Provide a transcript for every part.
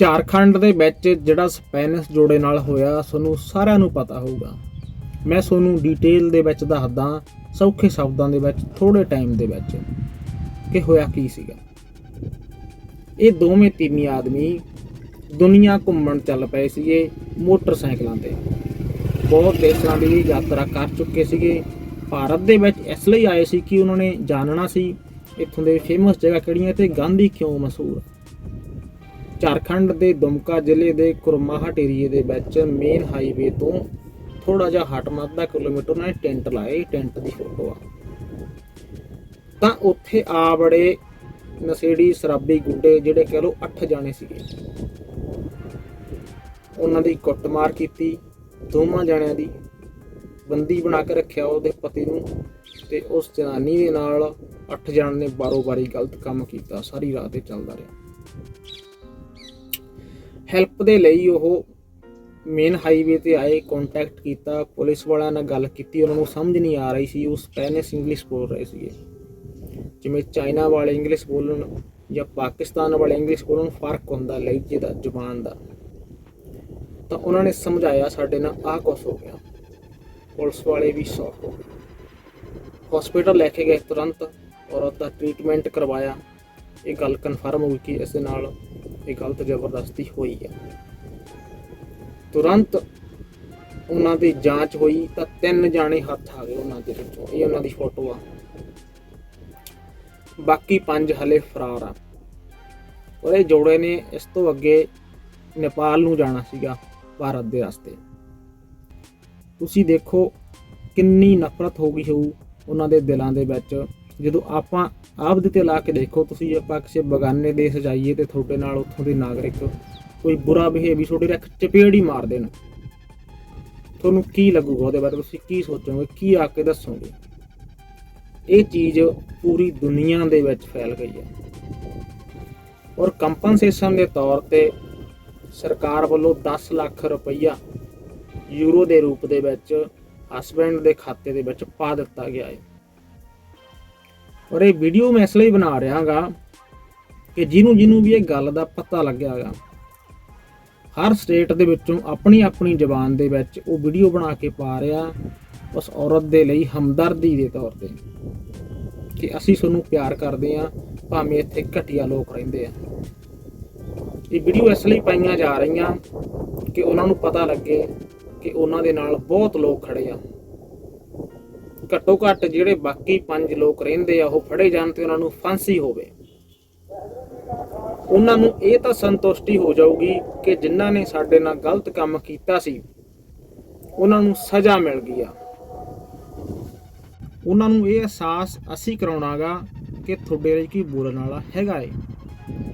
ਝਾਰਖੰਡ ਦੇ ਵਿੱਚ ਜਿਹੜਾ ਸਪੈਨਿਸ਼ ਜੋੜੇ ਨਾਲ ਹੋਇਆ, ਤੁਹਾਨੂੰ ਸਾਰਿਆਂ ਨੂੰ ਪਤਾ ਹੋਊਗਾ। ਮੈਂ ਤੁਹਾਨੂੰ ਡਿਟੇਲ ਦੇ ਵਿੱਚ ਦੱਸਦਾ, ਸੌਖੇ ਸ਼ਬਦਾਂ ਦੇ ਵਿੱਚ ਥੋੜੇ ਟਾਈਮ ਦੇ ਵਿੱਚ ਕਿ ਹੋਇਆ ਕੀ ਸੀਗਾ। ਇਹ ਦੋਵੇਂ ਤਿੰਨੀ ਆਦਮੀ ਦੁਨੀਆ ਘੁੰਮਣ ਚੱਲ ਪਏ ਸੀਗੇ ਮੋਟਰਸਾਈਕਲਾਂ ਤੇ। ਬਹੁਤ ਦੇਸ਼ਾਂ ਦੀ ਯਾਤਰਾ ਕਰ ਚੁੱਕੇ ਸੀਗੇ। ਭਾਰਤ ਦੇ ਵਿੱਚ ਇਸ ਲਈ ਆਏ ਸੀ ਕਿ ਉਹਨਾਂ ਨੇ ਜਾਣਨਾ ਸੀ, ਇੱਥੋਂ ਦੇ ਫੇਮਸ ਜਗ੍ਹਾ ਕਿਹੜੀਆਂ? ਤੇ ਗਾਂਧੀ ਕਿਉਂ ਮਸ਼ਹੂਰ? ਝਾਰਖੰਡ ਦੇ ਦੁਮਕਾ ਜ਼ਿਲ੍ਹੇ ਦੇ ਕੁਰਮਾਹਟ ਏਰੀਏ ਦੇ ਵਿੱਚ ਮੇਨ ਹਾਈਵੇ ਤੋਂ ਥੋੜਾ ਜਿਹਾ ਹਟ ਮੱਧਾ ਕਿਲੋਮੀਟਰ ਉਹਨਾਂ ਨੇ ਟੈਂਟ ਲਾਏ, ਟੈਂਟ ਦੀ ਫੋਟੋ ਆ। ਤਾਂ ਉੱਥੇ ਆ ਬੜੇ ਨਸ਼ੇੜੀ ਸ਼ਰਾਬੀ ਗੁੰਡੇ ਜਿਹੜੇ ਕਹਿ ਲੋ 8 ਜਾਣੇ ਸੀਗੇ। ਉਹਨਾਂ ਦੀ ਕੁੱਟਮਾਰ ਕੀਤੀ, ਦੋਵਾਂ ਜਣਿਆਂ ਦੀ ਬੰਦੀ ਬਣਾ ਕੇ ਰੱਖਿਆ ਉਹਦੇ ਪਤੀ ਨੂੰ ਤੇ ਉਸ ਜਨਾਨੀ ਦੇ ਨਾਲ 8 ਜਣਾਂ ਨੇ ਬਾਰੋ-ਬਾਰੀ ਗਲਤ ਕੰਮ ਕੀਤਾ, ਸਾਰੀ ਰਾਤ ਇਹ ਚੱਲਦਾ ਰਿਹਾ। ਹੈਲਪ ਦੇ ਲਈ ਉਹ ਮੇਨ ਹਾਈਵੇ ਤੇ ਆਏ ਕੰਟੈਕਟ ਕੀਤਾ, ਪੁਲਿਸ ਵਾਲਿਆਂ ਨਾਲ ਗੱਲ ਕੀਤੀ, ਉਹਨਾਂ ਨੂੰ ਸਮਝ ਨਹੀਂ ਆ ਰਹੀ ਸੀ, ਉਹ ਸਪੈਨਿਸ਼ ਇੰਗਲਿਸ਼ ਬੋਲ ਰਹੇ ਸੀਗੇ। ਜਿਵੇਂ ਚਾਈਨਾ ਵਾਲੇ ਇੰਗਲਿਸ਼ ਬੋਲਣ ਜਾਂ ਪਾਕਿਸਤਾਨ ਵਾਲੇ ਇੰਗਲਿਸ਼ ਬੋਲਣ, ਫ਼ਰਕ ਹੁੰਦਾ ਲਹਿਜੇ ਦਾ, ਜ਼ੁਬਾਨ ਦਾ। ਤਾਂ ਉਹਨਾਂ ਨੇ ਸਮਝਾਇਆ ਸਾਡੇ ਨਾਲ ਆਹ ਕੁਛ ਹੋ ਗਿਆ। ਪੁਲਿਸ ਵਾਲੇ ਵੀ ਸ਼ੌਕ ਹੋ ਗਏ। ਹਸਪੀਟਲ ਲੈ ਕੇ ਗਏ ਤੁਰੰਤ ਔਰਤ ਦਾ ਟ੍ਰੀਟਮੈਂਟ ਕਰਵਾਇਆ। ਇਹ ਗੱਲ ਕਨਫਰਮ ਹੋ ਗਈ ਕਿ ਇਸ ਦੇ ਨਾਲ ਇਹ ਗਲਤ ਜ਼ਬਰਦਸਤੀ ਹੋਈ ਹੈ। ਤੁਰੰਤ ਉਹਨਾਂ ਦੀ ਜਾਂਚ ਹੋਈ ਤਾਂ ਤਿੰਨ ਜਾਣੇ ਹੱਥ ਆ ਗਏ ਉਹਨਾਂ ਦੇ ਵਿੱਚੋਂ। ਇਹ ਉਹਨਾਂ ਦੀ ਫੋਟੋ ਆ। ਬਾਕੀ ਪੰਜ ਹਲੇ ਫਰਾਰ ਆ। ਉਹ ਜੋੜੇ ਨੇ ਇਸ ਤੋਂ ਅੱਗੇ ਨੇਪਾਲ ਨੂੰ ਜਾਣਾ ਸੀਗਾ ਭਾਰਤ ਦੇ ਰਸਤੇ ਤੁਸੀਂ ਦੇਖੋ ਕਿੰਨੀ ਨਫ਼ਰਤ ਹੋ ਗਈ ਹੋਊ ਉਹਨਾਂ ਦੇ ਦਿਲਾਂ ਦੇ ਵਿੱਚ। ਜਦੋਂ ਆਪਾਂ ਆਪ ਦੇ ਤੇ ਲਾ ਕੇ ਦੇਖੋ, ਤੁਸੀਂ ਆਪਾਂ ਕਿਸੇ ਬਗਾਨੇ ਦੇਸ਼ ਜਾਈਏ ਤੇ ਤੁਹਾਡੇ ਨਾਲ ਉੱਥੋਂ ਦੇ ਨਾਗਰਿਕ ਕੋਈ ਬੁਰਾ ਬਿਹੇਵ ਵੀ ਤੁਹਾਡੇ ਰੱਖ ਚਪੇੜ ਹੀ ਮਾਰ ਦੇਣ। ਤੁਹਾਨੂੰ ਕੀ ਲੱਗੂਗਾ ਉਹਦੇ ਬਾਰੇ? ਤੁਸੀਂ ਕੀ ਸੋਚੋਗੇ? ਕੀ ਆ ਕੇ ਦੱਸੋਗੇ? ਇਹ ਚੀਜ਼ ਪੂਰੀ ਦੁਨੀਆ ਦੇ ਵਿੱਚ ਫੈਲ ਗਈ ਹੈ। ਔਰ ਕੰਪਨਸੇਸ਼ਨ ਦੇ ਤੌਰ ਤੇ ਸਰਕਾਰ ਵੱਲੋਂ 10 ਲੱਖ ਰੁਪਈਆ ਯੂਰੋ ਦੇ ਰੂਪ ਦੇ ਵਿੱਚ ਹਸਬੈਂਡ ਦੇ ਖਾਤੇ ਦੇ ਵਿੱਚ ਪਾ ਦਿੱਤਾ ਗਿਆ ਹੈ। ਔਰ ਇਹ ਵੀਡੀਓ ਮੈਂ ਇਸ ਲਈ ਬਣਾ ਰਿਹਾਗਾ ਕਿ ਜਿਹਨੂੰ ਜਿਹਨੂੰ ਵੀ ਇਹ ਗੱਲ ਦਾ ਪਤਾ ਲੱਗਿਆਗਾ, ਹਰ ਸਟੇਟ ਦੇ ਵਿੱਚੋਂ ਆਪਣੀ ਆਪਣੀ ਜ਼ਬਾਨ ਦੇ ਵਿੱਚ ਉਹ ਵੀਡੀਓ ਬਣਾ ਕੇ ਪਾ ਰਿਹਾ ਉਸ ਔਰਤ ਦੇ ਲਈ ਹਮਦਰਦੀ ਦੇ ਤੌਰ ਤੇ ਕਿ ਅਸੀਂ ਤੁਹਾਨੂੰ ਪਿਆਰ ਕਰਦੇ ਆ ਭਾਵੇਂ ਇੱਥੇ ਘਟੀਆ ਲੋਕ ਰਹਿੰਦੇ ਆ। ਇਹ ਵੀਡੀਓ ਇਸ ਲਈ ਪਾਈਆਂ ਜਾ ਰਹੀਆਂ ਕਿ ਉਹਨਾਂ ਨੂੰ ਪਤਾ ਲੱਗੇ ਕਿ ਉਹਨਾਂ ਦੇ ਨਾਲ ਬਹੁਤ ਲੋਕ ਖੜੇ ਆ। ਘੱਟੋ ਘੱਟ ਜਿਹੜੇ ਬਾਕੀ ਪੰਜ ਲੋਕ ਰਹਿੰਦੇ ਆ, ਉਹ ਫੜੇ ਜਾਣ ਤੇ ਉਹਨਾਂ ਨੂੰ ਫਾਂਸੀ ਹੋਵੇ। ਉਹਨਾਂ ਨੂੰ ਇਹ ਤਾਂ ਸੰਤੁਸ਼ਟੀ ਹੋ ਜਾਊਗੀ ਕਿ ਜਿਨ੍ਹਾਂ ਨੇ ਸਾਡੇ ਨਾਲ ਗਲਤ ਕੰਮ ਕੀਤਾ ਸੀ, ਉਹਨਾਂ ਨੂੰ ਸਜ਼ਾ ਮਿਲ ਗਈ ਆ। ਉਹਨਾਂ ਨੂੰ ਇਹ ਅਹਿਸਾਸ ਅਸੀਂ ਕਰਾਉਣਾਗਾ ਕਿ ਤੁਹਾਡੇ ਲਈ ਕੀ ਬੋਲਣ ਵਾਲਾ ਹੈਗਾ ਏ,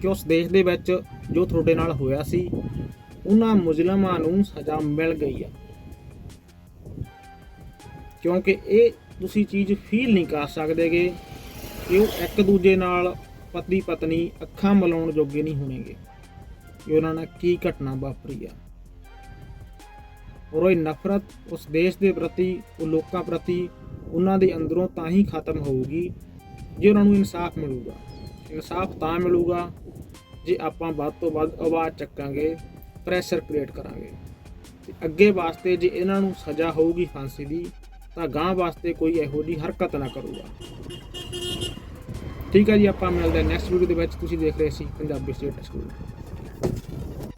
ਕਿ ਉਸ ਦੇਸ਼ ਦੇ ਵਿੱਚ ਜੋ ਤੁਹਾਡੇ ਨਾਲ ਹੋਇਆ ਸੀ, ਉਹਨਾਂ ਮੁਜਰਮਾਂ ਨੂੰ ਸਜ਼ਾ ਮਿਲ ਗਈ ਆ। ਕਿਉਂਕਿ ਇਹ ਤੁਸੀਂ ਚੀਜ਼ ਫੀਲ ਨਹੀਂ ਕਰ ਸਕਦੇਗੇ। ਕਿ ਉਹ ਇੱਕ ਦੂਜੇ ਨਾਲ ਪਤੀ ਪਤਨੀ ਅੱਖਾਂ ਮਿਲਾਉਣ ਜੋਗੇ ਨਹੀਂ ਹੋਣਗੇ। ਕਿ ਉਹਨਾਂ ਨਾਲ ਕੀ ਘਟਨਾ ਵਾਪਰੀ ਆ? ਔਰ ਉਹ ਨਫ਼ਰਤ ਉਸ ਦੇਸ਼ ਦੇ ਪ੍ਰਤੀ, ਉਹ ਲੋਕਾਂ ਪ੍ਰਤੀ, ਉਹਨਾਂ ਦੇ ਅੰਦਰੋਂ ਤਾਂ ਹੀ ਖਤਮ ਹੋਊਗੀ ਜੇ ਉਹਨਾਂ ਨੂੰ ਇਨਸਾਫ ਮਿਲੂਗਾ। ਇਨਸਾਫ ਤਾਂ ਮਿਲੂਗਾ ਜੇ ਆਪਾਂ ਵੱਧ ਤੋਂ ਵੱਧ ਆਵਾਜ਼ ਚੱਕਾਂਗੇ ਪ੍ਰੈਸ਼ਰ ਕ੍ਰੀਏਟ ਕਰਾਂਗੇ। ਤੇ ਅੱਗੇ ਵਾਸਤੇ ਜੇ ਇਹਨਾਂ ਨੂੰ ਸਜ਼ਾ ਹੋਊਗੀ ਫਾਂਸੀ ਦੀ ਤਾਂ ਗਾਂ ਵਾਸਤੇ ਕੋਈ ਇਹੋ ਜਿਹੀ ਹਰਕਤ ਨਾ ਕਰੂਗਾ। ਠੀਕ ਹੈ ਜੀ, ਆਪਾਂ ਮਿਲਦੇ ਨੈਕਸਟ ਵੀਡੀਓ ਦੇ ਵਿੱਚ। ਤੁਸੀਂ ਦੇਖ ਰਹੇ ਸੀ ਪੰਜਾਬੀ ਸਟੇਟ ਸਕੂਲ